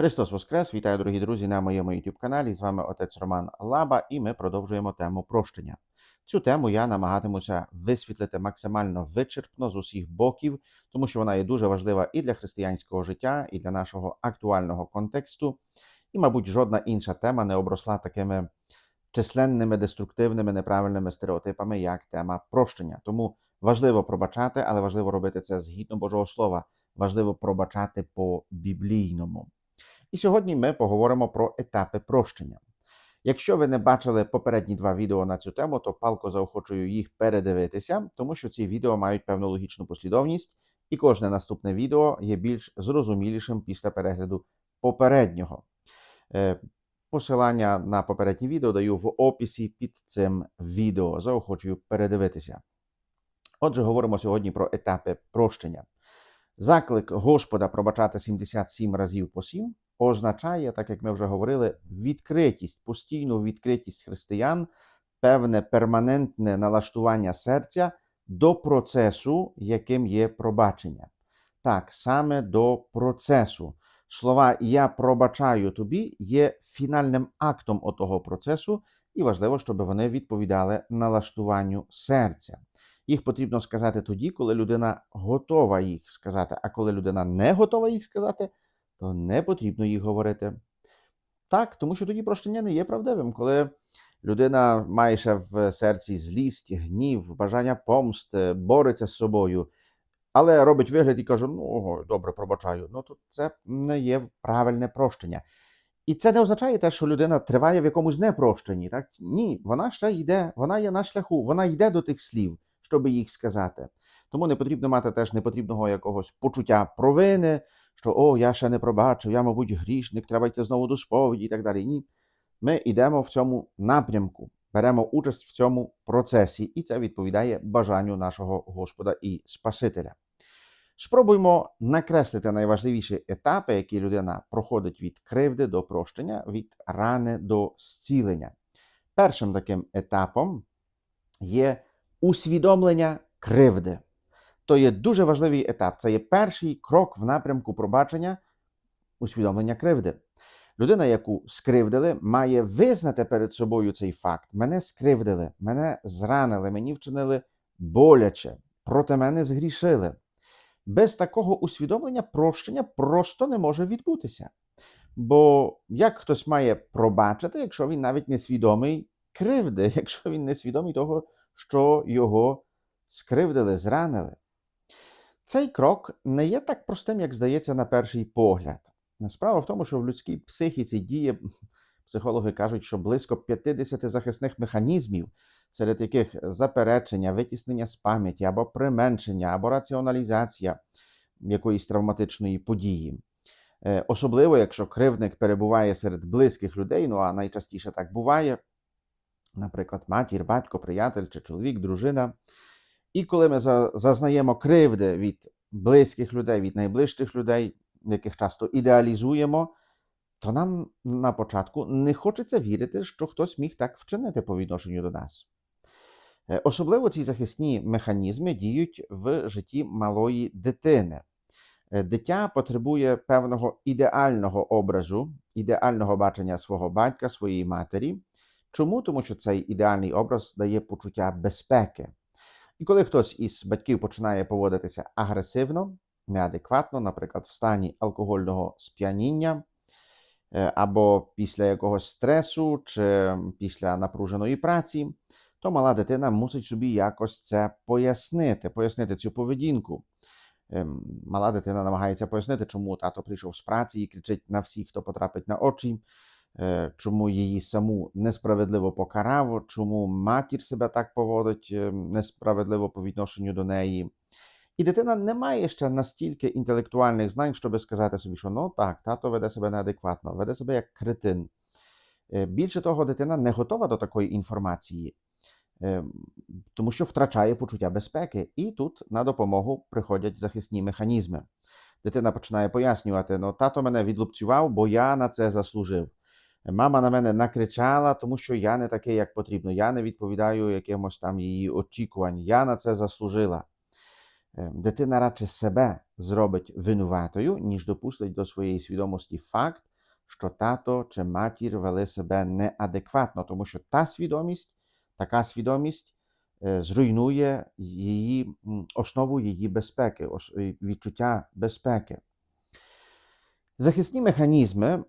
Христос Воскрес! Вітаю, дорогі друзі, на моєму youtube каналі. З вами отець Роман Лаба, і ми продовжуємо тему прощення. Цю тему я намагатимуся висвітлити максимально вичерпно з усіх боків, тому що вона є дуже важлива і для християнського життя, і для нашого актуального контексту. І, мабуть, жодна інша тема не обросла такими численними деструктивними неправильними стереотипами, як тема прощення. Тому важливо пробачати, але важливо робити це згідно Божого Слова. Важливо пробачати по біблійному. І сьогодні ми поговоримо про етапи прощення. Якщо ви не бачили попередні два відео на цю тему, то палко заохочую їх передивитися, тому що ці відео мають певну логічну послідовність, і кожне наступне відео є більш зрозумілішим після перегляду попереднього. Е, Посилання на попереднє відео даю в описі під цим відео. Заохочую передивитися. Отже, говоримо сьогодні про етапи прощення. Заклик Господа пробачати 77 разів по 7 означає, так як ми вже говорили, відкритість, постійну відкритість християн, певне перманентне налаштування серця до процесу, яким є пробачення. Так, саме до процесу. Слова Я пробачаю тобі є фінальним актом отого процесу, і важливо, щоб вони відповідали налаштуванню серця. Їх потрібно сказати тоді, коли людина готова їх сказати. А коли людина не готова їх сказати, то не потрібно їх говорити. Так, тому що тоді прощення не є правдивим. Коли людина має ще в серці злість, гнів, бажання помсти, бореться з собою, але робить вигляд і каже: ну, добре, пробачаю. Ну, то це не є правильне прощення. І це не означає те, що людина триває в якомусь непрощенні. Так? Ні, вона ще йде, вона є на шляху, вона йде до тих слів щоб їх сказати. Тому не потрібно мати теж непотрібного якогось почуття провини, що о, я ще не пробачив, я, мабуть, грішник, треба йти знову до сповіді і так далі. Ні. Ми йдемо в цьому напрямку, беремо участь в цьому процесі, і це відповідає бажанню нашого Господа і Спасителя. Спробуймо накреслити найважливіші етапи, які людина проходить від кривди до прощення, від рани до зцілення. Першим таким етапом є усвідомлення кривди. То є дуже важливий етап. Це є перший крок в напрямку пробачення усвідомлення кривди. Людина, яку скривдили, має визнати перед собою цей факт. Мене скривдили, мене зранили, мені вчинили боляче, проти мене згрішили. Без такого усвідомлення прощення просто не може відбутися. Бо як хтось має пробачити, якщо він навіть не свідомий кривди, якщо він не свідомий того, що його скривдили, зранили. Цей крок не є так простим, як здається, на перший погляд. Справа в тому, що в людській психіці діє, психологи кажуть, що близько 50 захисних механізмів, серед яких заперечення, витіснення з пам'яті або применшення, або раціоналізація якоїсь травматичної події. Особливо, якщо кривдник перебуває серед близьких людей, ну а найчастіше так буває, наприклад, матір, батько, приятель чи чоловік, дружина. І коли ми зазнаємо кривди від близьких людей, від найближчих людей, яких часто ідеалізуємо, то нам на початку не хочеться вірити, що хтось міг так вчинити по відношенню до нас. Особливо ці захисні механізми діють в житті малої дитини. Дитя потребує певного ідеального образу, ідеального бачення свого батька, своєї матері. Чому? Тому що цей ідеальний образ дає почуття безпеки. І коли хтось із батьків починає поводитися агресивно, неадекватно, наприклад, в стані алкогольного сп'яніння, або після якогось стресу, чи після напруженої праці, то мала дитина мусить собі якось це пояснити, пояснити цю поведінку. Мала дитина намагається пояснити, чому тато прийшов з праці і кричить на всіх, хто потрапить на очі. Чому її саму несправедливо покарав, чому матір себе так поводить несправедливо по відношенню до неї. І дитина не має ще настільки інтелектуальних знань, щоб сказати собі, що ну так, тато веде себе неадекватно, веде себе як кретин. Більше того, дитина не готова до такої інформації, тому що втрачає почуття безпеки. І тут на допомогу приходять захисні механізми. Дитина починає пояснювати: ну, тато мене відлупцював, бо я на це заслужив. Мама на мене накричала, тому що я не такий, як потрібно. Я не відповідаю якимось там її очікувань. Я на це заслужила. Дитина радше себе зробить винуватою, ніж допустить до своєї свідомості факт, що тато чи матір вели себе неадекватно, тому що та свідомість, така свідомість е, зруйнує її основу її безпеки, е, відчуття безпеки. Захисні механізми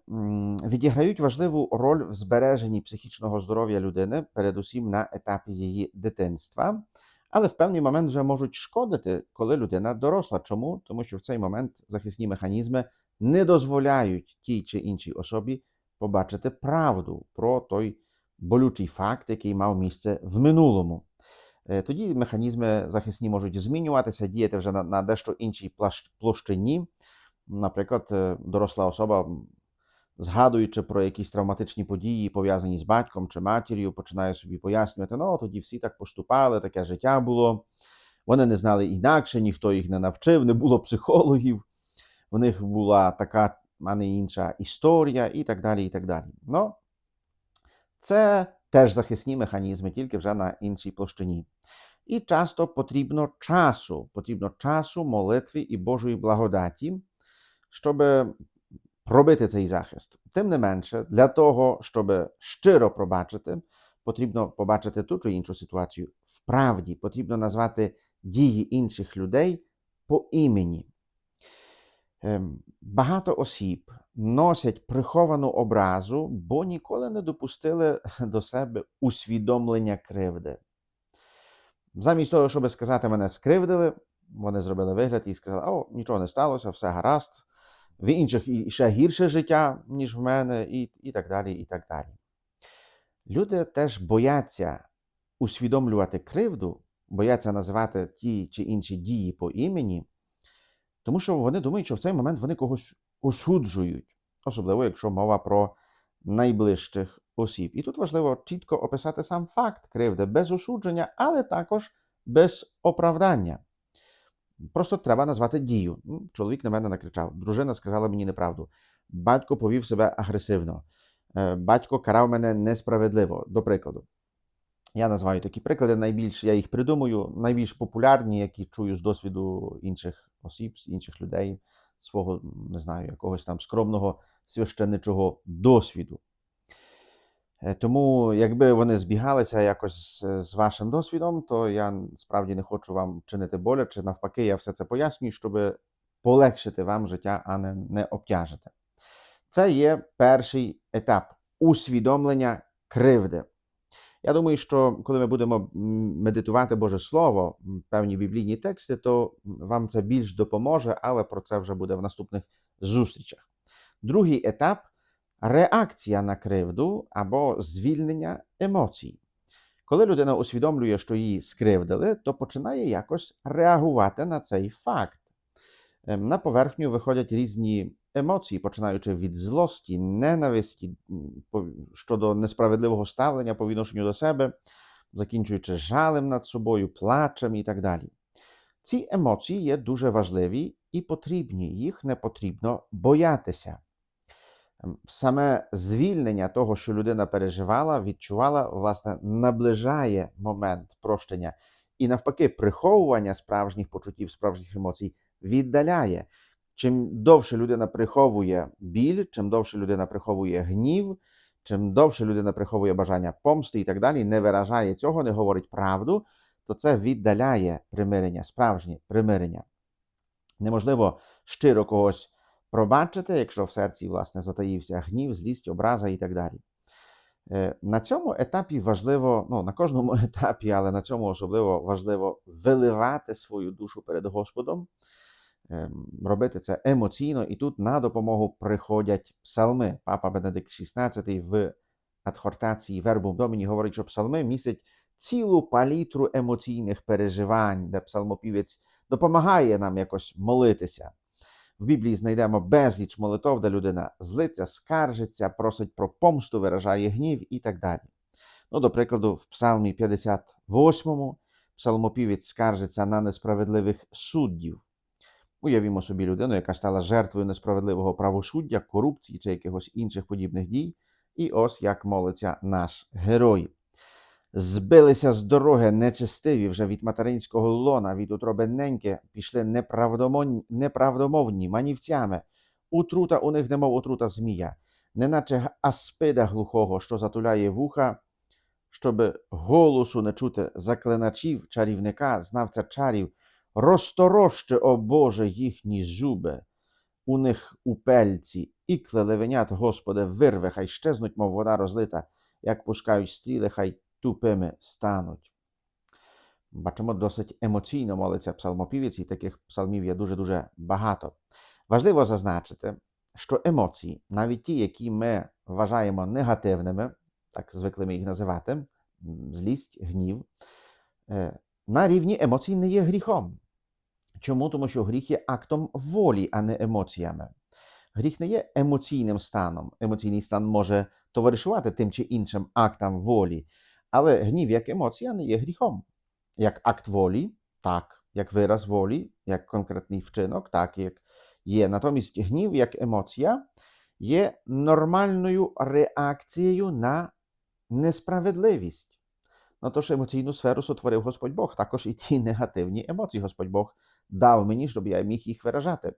відіграють важливу роль в збереженні психічного здоров'я людини, передусім на етапі її дитинства, але в певний момент вже можуть шкодити, коли людина доросла. Чому? Тому що в цей момент захисні механізми не дозволяють тій чи іншій особі побачити правду про той болючий факт, який мав місце в минулому. Е, Тоді механізми захисні можуть змінюватися, діяти вже на, на дещо іншій площині. Наприклад, е, доросла особа, згадуючи про якісь травматичні події, пов'язані з батьком чи матір'ю, починає собі пояснювати: ну, тоді всі так поступали, таке життя було. Вони не знали інакше, ніхто їх не навчив, не було психологів. В них була така, а не інша історія, і так далі. і так далі. Ну, це теж захисні механізми, тільки вже на іншій площині. І часто потрібно часу, потрібно часу, молитви і Божої благодаті, щоб пробити цей захист. Тим не менше, для того, щоб щиро пробачити, потрібно побачити ту чи іншу ситуацію в правді, потрібно назвати дії інших людей по імені. Ем, Багато осіб носять приховану образу, бо ніколи не допустили до себе усвідомлення кривди. Замість того, щоб сказати, мене скривдили, вони зробили вигляд і сказали: о, нічого не сталося, все гаразд. В інших і ще гірше життя, ніж в мене, і, і так далі. і так далі. Люди теж бояться усвідомлювати кривду, бояться називати ті чи інші дії по імені, тому що вони думають, що в цей момент вони когось осуджують, особливо якщо мова про найближчих осіб. І тут важливо чітко описати сам факт кривди без осудження, але також без оправдання. Просто треба назвати дію. Ну, Чоловік на мене накричав, дружина сказала мені неправду, батько повів себе агресивно, е, батько карав мене несправедливо. До прикладу. Я називаю такі приклади. Найбільш я їх придумую, найбільш популярні, які чую з досвіду інших осіб, інших людей, свого не знаю, якогось там скромного священничого досвіду. Е, Тому, якби вони збігалися якось з, вашим досвідом, то я справді не хочу вам чинити боляче. Навпаки, я все це пояснюю, щоб полегшити вам життя, а не, не обтяжити. Це є перший етап усвідомлення кривди. Я думаю, що коли ми будемо медитувати Боже Слово, певні біблійні тексти, то вам це більш допоможе, але про це вже буде в наступних зустрічах. Другий етап реакція на кривду або звільнення емоцій. Коли людина усвідомлює, що її скривдили, то починає якось реагувати на цей факт. Ем, На поверхню виходять різні емоції, починаючи від злості, ненависті щодо несправедливого ставлення по відношенню до себе, закінчуючи жалем над собою, плачем і так далі. Ці емоції є дуже важливі і потрібні, їх не потрібно боятися. Саме звільнення того, що людина переживала, відчувала, власне, наближає момент прощення. І навпаки, приховування справжніх почуттів, справжніх емоцій віддаляє. Чим довше людина приховує біль, чим довше людина приховує гнів, чим довше людина приховує бажання помсти і так далі, не виражає цього, не говорить правду, то це віддаляє примирення, справжнє примирення. Неможливо щиро когось пробачити, якщо в серці власне затаївся гнів, злість, образа і так далі. Е, На цьому етапі важливо, ну на кожному етапі, але на цьому особливо важливо виливати свою душу перед Господом, ем, робити це емоційно, і тут на допомогу приходять псалми. Папа Бенедикт XVI в адхортації Вербум Доміні говорить, що псалми містять цілу палітру емоційних переживань, де псалмопівець допомагає нам якось молитися. В Біблії знайдемо безліч молитов, де людина злиться, скаржиться, просить про помсту, виражає гнів і так далі. Ну, до прикладу, в Псалмі 58 псалмопівець скаржиться на несправедливих суддів. Уявімо собі людину, яка стала жертвою несправедливого правосуддя, корупції чи якихось інших подібних дій. І ось як молиться наш герой. Збилися з дороги нечестиві вже від материнського лона, від утроби неньки, пішли неправдомовні манівцями. Утрута у них немов отрута змія. неначе аспида глухого, що затуляє вуха, щоб голосу не чути заклиначів, чарівника, знавця чарів, розторощи, о Боже, їхні зуби, у них у пельці, ікли левенят, Господи, вирве, хай щезнуть, мов вода розлита, як пускають стріли, хай тупими стануть. Бачимо, досить емоційно молиться псалмопівець, і таких псалмів є дуже-дуже багато. Важливо зазначити, що емоції, навіть ті, які ми вважаємо негативними, так звикли ми їх називати, злість, гнів, е, на рівні емоцій не є гріхом. Чому? Тому що гріх є актом волі, а не емоціями. Гріх не є емоційним станом. Емоційний стан може товаришувати тим чи іншим актам волі, але гнів як емоція не є гріхом. Як акт волі, так, як вираз волі, як конкретний вчинок, так як є. Натомість гнів як емоція є нормальною реакцією на несправедливість. На те, що емоційну сферу сотворив Господь Бог, також і ті негативні емоції Господь Бог дав мені, щоб я міг їх виражати.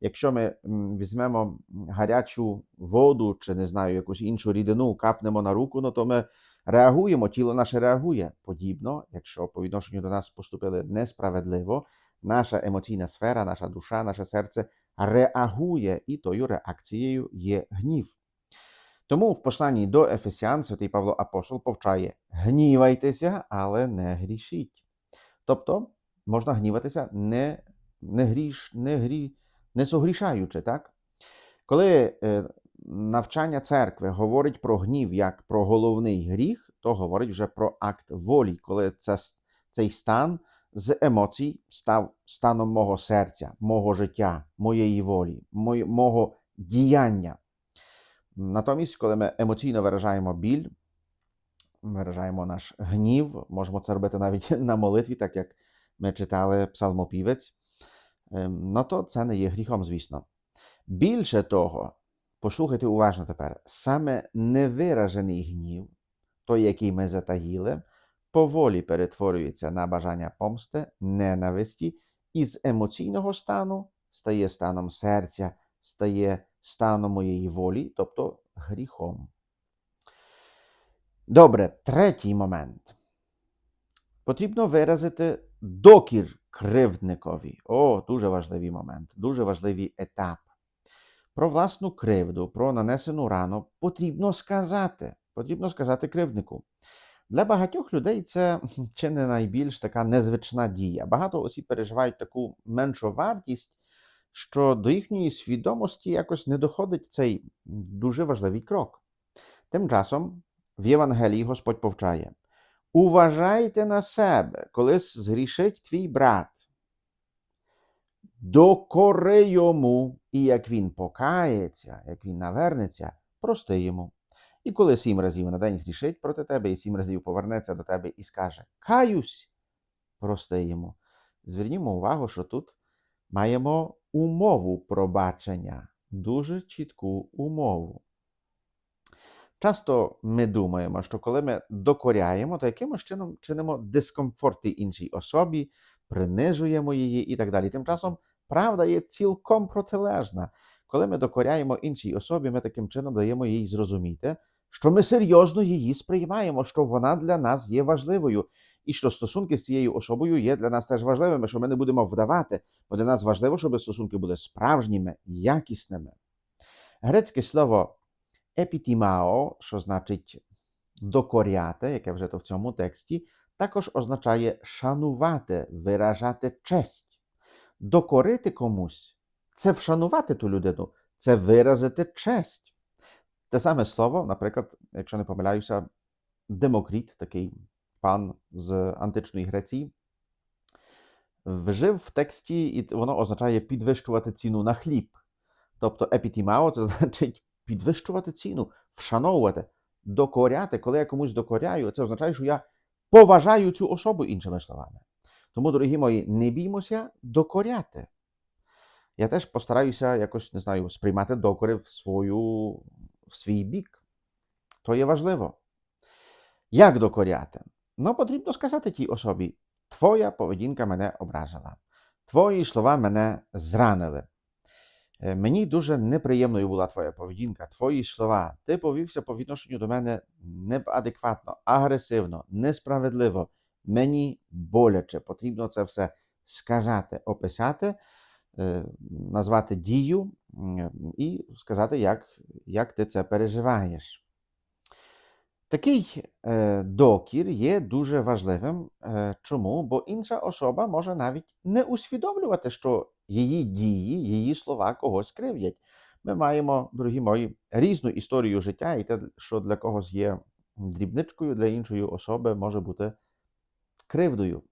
Якщо ми візьмемо гарячу воду чи не знаю, якусь іншу рідину, капнемо на руку, ну то ми реагуємо, тіло наше реагує. Подібно, якщо по відношенню до нас поступили несправедливо, наша емоційна сфера, наша душа, наше серце реагує, і тою реакцією є гнів. Тому в посланні до Ефесян святий Павло Апостол повчає: гнівайтеся, але не грішіть. Тобто можна гніватися не, не гріш, не грі, не согрішаючи, так? Коли е, навчання церкви говорить про гнів як про головний гріх, то говорить вже про акт волі, коли це, цей стан з емоцій став станом мого серця, мого життя, моєї волі, мої- мого діяння. Натомість, коли ми емоційно виражаємо біль, виражаємо наш гнів, можемо це робити навіть на молитві, так як ми читали псалмопівець, ем, ну то це не є гріхом, звісно. Більше того, послухайте уважно тепер, саме невиражений гнів, той, який ми затаїли, поволі перетворюється на бажання помсти, ненависті, і з емоційного стану стає станом серця, стає станом моєї волі, тобто гріхом. Добре, третій момент. Потрібно виразити докір кривдникові. О, дуже важливий момент, дуже важливий етап. Про власну кривду, про нанесену рану потрібно сказати. Потрібно сказати кривднику. Для багатьох людей це чи не найбільш така незвична дія. Багато осіб переживають таку меншу вартість, що до їхньої свідомості якось не доходить цей дуже важливий крок. Тим часом в Євангелії Господь повчає: Уважайте на себе, коли згрішить твій брат. Докори йому, і як він покається, як він навернеться, прости йому. І коли сім разів на день зрішить проти тебе, і сім разів повернеться до тебе і скаже Каюсь, прости йому. Звернімо увагу, що тут маємо умову пробачення, дуже чітку умову. Часто ми думаємо, що коли ми докоряємо, то якимось чином чинимо дискомфорти іншій особі, принижуємо її і так далі. Тим часом правда є цілком протилежна. Коли ми докоряємо іншій особі, ми таким чином даємо їй зрозуміти, що ми серйозно її сприймаємо, що вона для нас є важливою, і що стосунки з цією особою є для нас теж важливими, що ми не будемо вдавати, бо для нас важливо, щоб стосунки були справжніми, якісними. Грецьке слово епітімао, що значить докоряти, яке вже то в цьому тексті, також означає шанувати, виражати честь. Докорити комусь це вшанувати ту людину, це виразити честь. Те саме слово, наприклад, якщо не помиляюся, Демокріт, такий пан з античної Греції, вжив в тексті, і воно означає підвищувати ціну на хліб. Тобто епітімао це значить підвищувати ціну, вшановувати, докоряти. Коли я комусь докоряю, це означає, що я поважаю цю особу, іншими словами. Тому, дорогі мої, не біймося докоряти. Я теж постараюся якось, не знаю, сприймати докори в, свою, в свій бік. То є важливо. Як докоряти? Ну, потрібно сказати тій особі: Твоя поведінка мене образила, твої слова мене зранили. Е, Мені дуже неприємною була твоя поведінка, твої слова. Ти повівся по відношенню до мене неадекватно, агресивно, несправедливо. Мені боляче. Потрібно це все сказати, описати, е, назвати дію і сказати, як, як ти це переживаєш. Такий е, докір є дуже важливим. Е, чому? Бо інша особа може навіть не усвідомлювати, що її дії, її слова когось кривдять. Ми маємо, дорогі мої, різну історію життя, і те, що для когось є дрібничкою, для іншої особи може бути кривдою.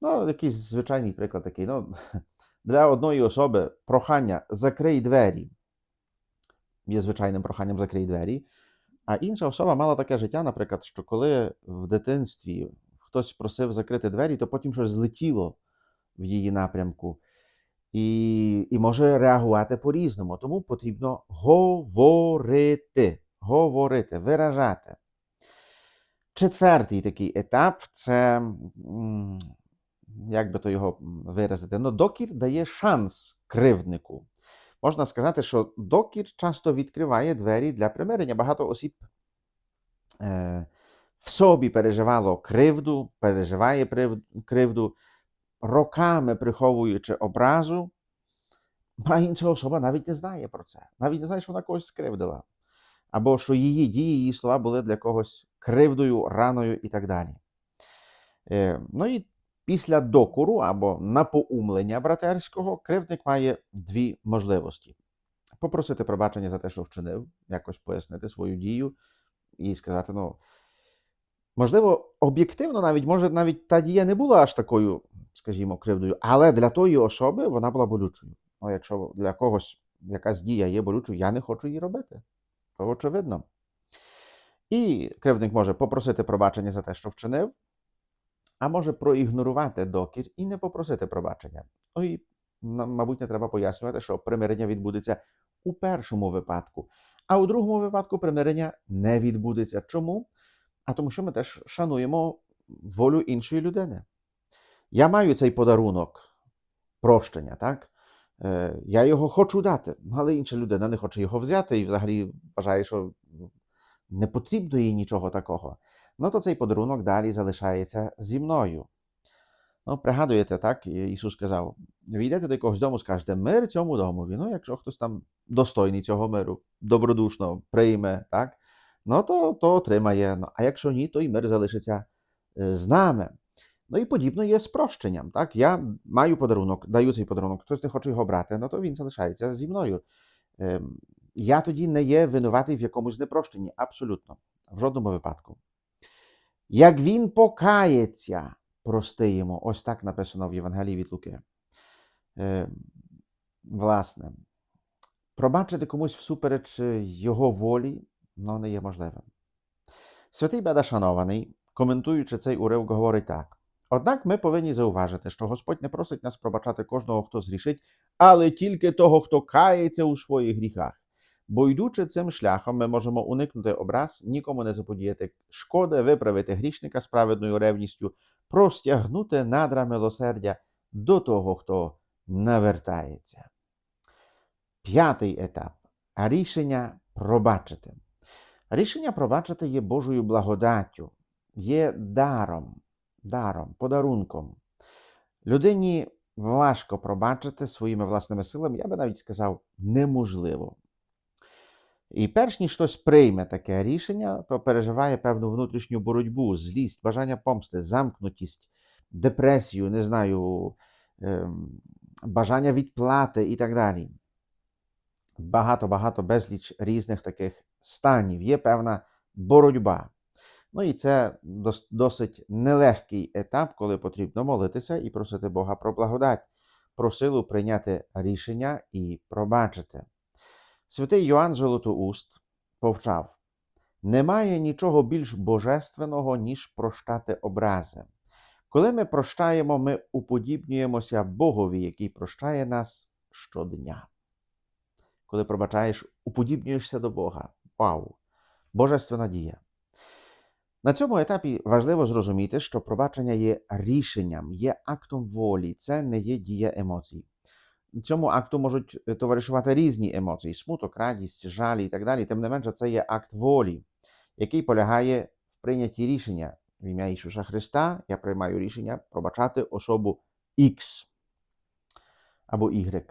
Ну, якийсь звичайний приклад такий. Ну, для одної особи прохання закрий двері є звичайним проханням закрий двері. А інша особа мала таке життя, наприклад, що коли в дитинстві хтось просив закрити двері, то потім щось злетіло в її напрямку. І, і може реагувати по-різному. Тому потрібно говорити, говорити, виражати. Четвертий такий етап це, як би то його виразити, ну, докір дає шанс кривднику. Можна сказати, що докір часто відкриває двері для примирення. Багато осіб е, в собі переживало кривду, переживає кривду, роками приховуючи образу, а інша особа навіть не знає про це. Навіть не знає, що вона когось скривдила. Або що її дії, її слова були для когось кривдою, раною і так далі. Е, ну і після докору або напоумлення братерського кривдник має дві можливості: попросити пробачення за те, що вчинив, якось пояснити свою дію і сказати: ну, можливо, об'єктивно навіть, може, навіть та дія не була аж такою, скажімо, кривдою, але для тої особи вона була болючою. Ну, якщо для когось якась дія є болючою, я не хочу її робити, то очевидно. І кривдник може попросити пробачення за те, що вчинив, а може проігнорувати докір і не попросити пробачення. Ну і, мабуть, не треба пояснювати, що примирення відбудеться у першому випадку, а у другому випадку примирення не відбудеться. Чому? А тому, що ми теж шануємо волю іншої людини. Я маю цей подарунок прощення, так? Е, Я його хочу дати, але інша людина не хоче його взяти і взагалі вважає, що не потрібно їй нічого такого ну то цей подарунок далі залишається зі мною. Ну, пригадуєте, так, Ісус сказав: війдете до якогось дому, скажете мир цьому домові. Ну, якщо хтось там достойний цього миру, добродушно прийме, так, ну то, то отримає. Ну, а якщо ні, то і мир залишиться е, з нами. Ну і подібно є з прощенням. Так? Я маю подарунок, даю цей подарунок, хтось не хоче його брати, ну то він залишається зі мною. Я тоді не є винуватий в якомусь непрощенні. Абсолютно, в жодному випадку. Як він покається, прости йому. Ось так написано в Євангелії від Луки. Е, власне, пробачити комусь всупереч його волі, ну, не є можливим. Святий Беда Шанований, коментуючи цей уривок, говорить так. Однак ми повинні зауважити, що Господь не просить нас пробачати кожного, хто зрішить, але тільки того, хто кається у своїх гріхах. Бо йдучи цим шляхом, ми можемо уникнути образ, нікому не заподіяти шкоди, виправити грішника справедною ревністю, простягнути надра милосердя до того, хто навертається. П'ятий етап рішення пробачити. Рішення пробачити є Божою благодаттю, є даром, даром, подарунком. Людині важко пробачити своїми власними силами, я би навіть сказав, неможливо. І перш ніж хтось прийме таке рішення, то переживає певну внутрішню боротьбу, злість, бажання помсти, замкнутість, депресію, не знаю, ем, бажання відплати і так далі. Багато-багато безліч різних таких станів. Є певна боротьба. Ну і це дос- досить нелегкий етап, коли потрібно молитися і просити Бога про благодать, про силу прийняти рішення і пробачити. Святий Йоанн Золотоуст повчав: немає нічого більш божественного, ніж прощати образи. Коли ми прощаємо, ми уподібнюємося Богові, який прощає нас щодня. Коли пробачаєш, уподібнюєшся до Бога. Вау! Божественна дія. На цьому етапі важливо зрозуміти, що пробачення є рішенням, є актом волі, це не є дія емоцій. Цьому акту можуть е, товаришувати різні емоції: смуток, радість, жаль і так далі. Тим не менше, це є акт волі, який полягає в прийнятті рішення в ім'я Ісуса Христа. Я приймаю рішення пробачати особу X або Y.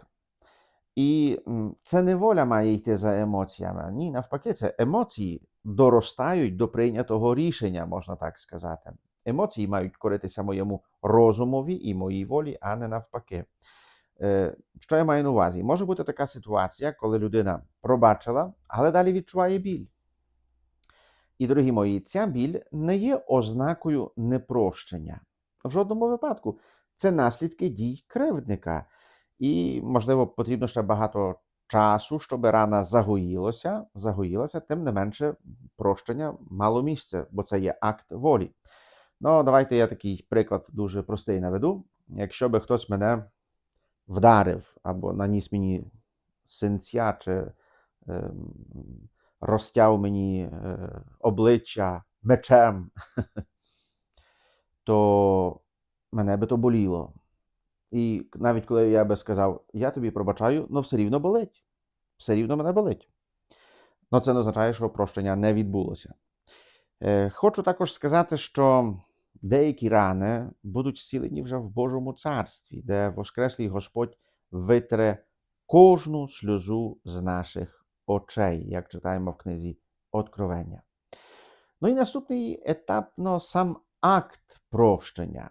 І це не воля має йти за емоціями. Ні, навпаки, це емоції доростають до прийнятого рішення, можна так сказати. Емоції мають коритися моєму розумові і моїй волі, а не навпаки. Е, Що я маю на увазі? Може бути така ситуація, коли людина пробачила, але далі відчуває біль. І, дорогі мої, ця біль не є ознакою непрощення. В жодному випадку. Це наслідки дій кривдника. І, можливо, потрібно ще багато часу, щоб рана загоїлася, загоїлася, тим не менше, прощення мало місце, бо це є акт волі. Ну, давайте я такий приклад дуже простий наведу. Якщо би хтось мене вдарив або наніс мені синця, чи розтяв мені обличчя мечем, то мене би то боліло. І навіть коли я би сказав, я тобі пробачаю, ну все рівно болить. Все рівно мене болить. Ну це не означає, що прощення не відбулося. Е, Хочу також сказати, що деякі рани будуть зцілені вже в Божому царстві, де Воскреслий Господь витре кожну сльозу з наших очей, як читаємо в книзі Откровення. Ну і наступний етап ну, сам акт прощення.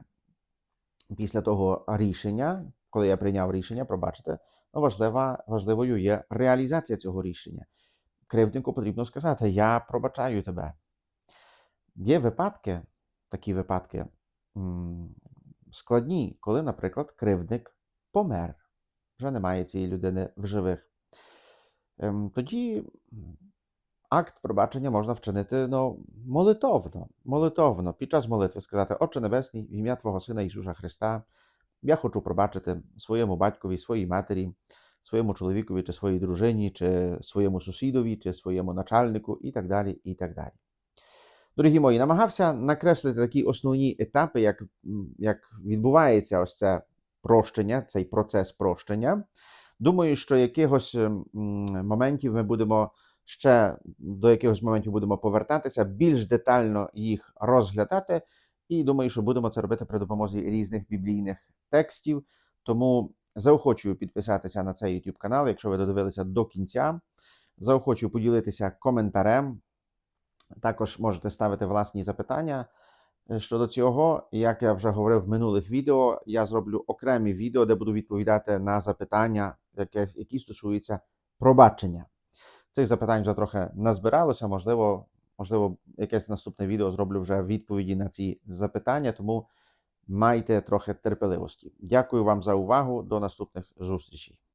Після того рішення, коли я прийняв рішення, пробачте, ну, важлива, важливою є реалізація цього рішення. Кривднику потрібно сказати: Я пробачаю тебе. Є випадки, такі випадки складні, коли, наприклад, кривдник помер, вже немає цієї людини в живих. Ем, Тоді акт пробачення можна вчинити ну, молитовно, молитовно, під час молитви сказати, Отче Небесний, в ім'я Твого Сина Ісуса Христа, я хочу пробачити своєму батькові, своїй матері, своєму чоловікові, чи своїй дружині, чи своєму сусідові, чи своєму начальнику, і так далі. і так далі. Дорогі мої, намагався накреслити такі основні етапи, як, як відбувається ось це прощення, цей процес прощення. Думаю, що якихось моментів ми будемо ще до якихось моментів будемо повертатися, більш детально їх розглядати. І думаю, що будемо це робити при допомозі різних біблійних текстів. Тому заохочую підписатися на цей YouTube канал, якщо ви додивилися до кінця. Заохочую поділитися коментарем. Також можете ставити власні запитання е, щодо цього. Як я вже говорив в минулих відео, я зроблю окремі відео, де буду відповідати на запитання, які стосуються пробачення. Цих запитань вже трохи назбиралося. Можливо, можливо, якесь наступне відео зроблю вже відповіді на ці запитання, тому майте трохи терпеливості. Дякую вам за увагу. До наступних зустрічей.